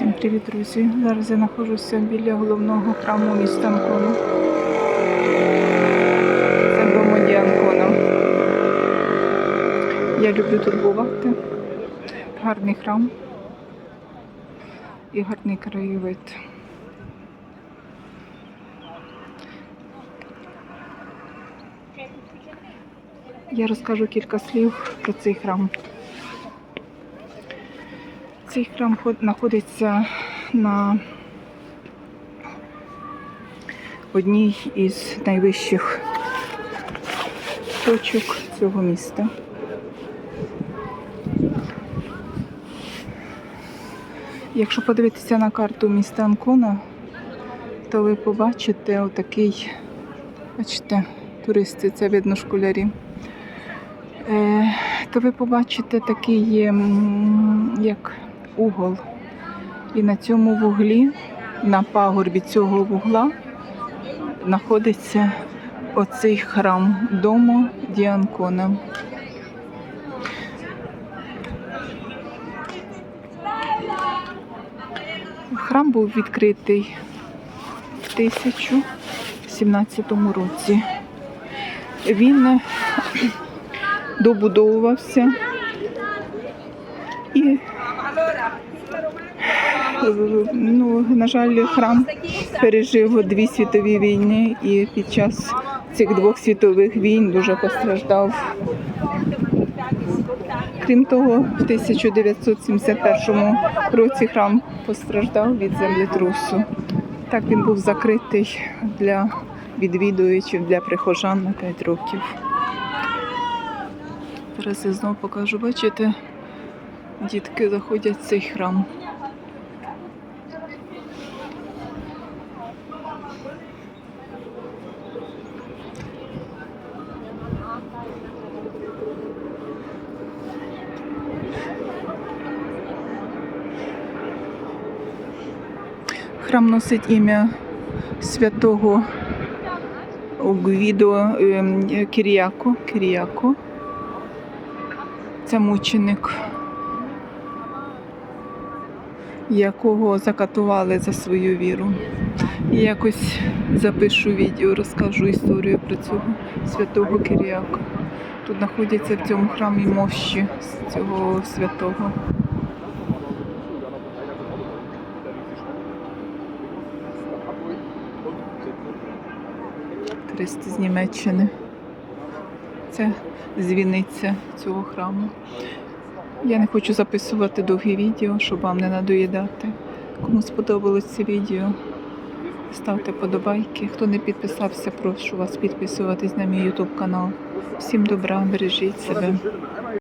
Всім привіт, друзі! Зараз я знаходжуся біля головного храму міста Анкону. Це дому Діанкона. Я люблю тут бувати. Гарний храм і гарний краєвид. Я розкажу кілька слів про цей храм. Цей храм знаходиться на одній із найвищих точок цього міста. Якщо подивитися на карту міста Анкона, то ви побачите отакий, бачите, туристи, це видно школярі. Е, то ви побачите такий як угол. І на цьому вуглі, на пагорбі цього вугла, знаходиться оцей храм дому Діанкона. Храм був відкритий в 1017 році. Він добудовувався і ну, на жаль, храм пережив дві світові війни і під час цих двох світових війн дуже постраждав. Крім того, в 1971 році храм постраждав від землетрусу. Так він був закритий для відвідувачів, для прихожан на 5 років. Зараз я знову покажу, бачите, дітки заходять в цей храм. Храм носить ім'я святого Гвідо ем, Кіріако. Кіріако. Це мученик, якого закатували за свою віру. І якось запишу відео, розкажу історію про цього святого Киріака. Тут знаходяться в цьому храмі мощі цього святого. Туристи з Німеччини. Це дзвіниця цього храму. Я не хочу записувати довгі відео, щоб вам не надоїдати. Кому сподобалось це відео, ставте подобайки. Хто не підписався, прошу вас підписуватись на мій YouTube канал. Всім добра, бережіть себе.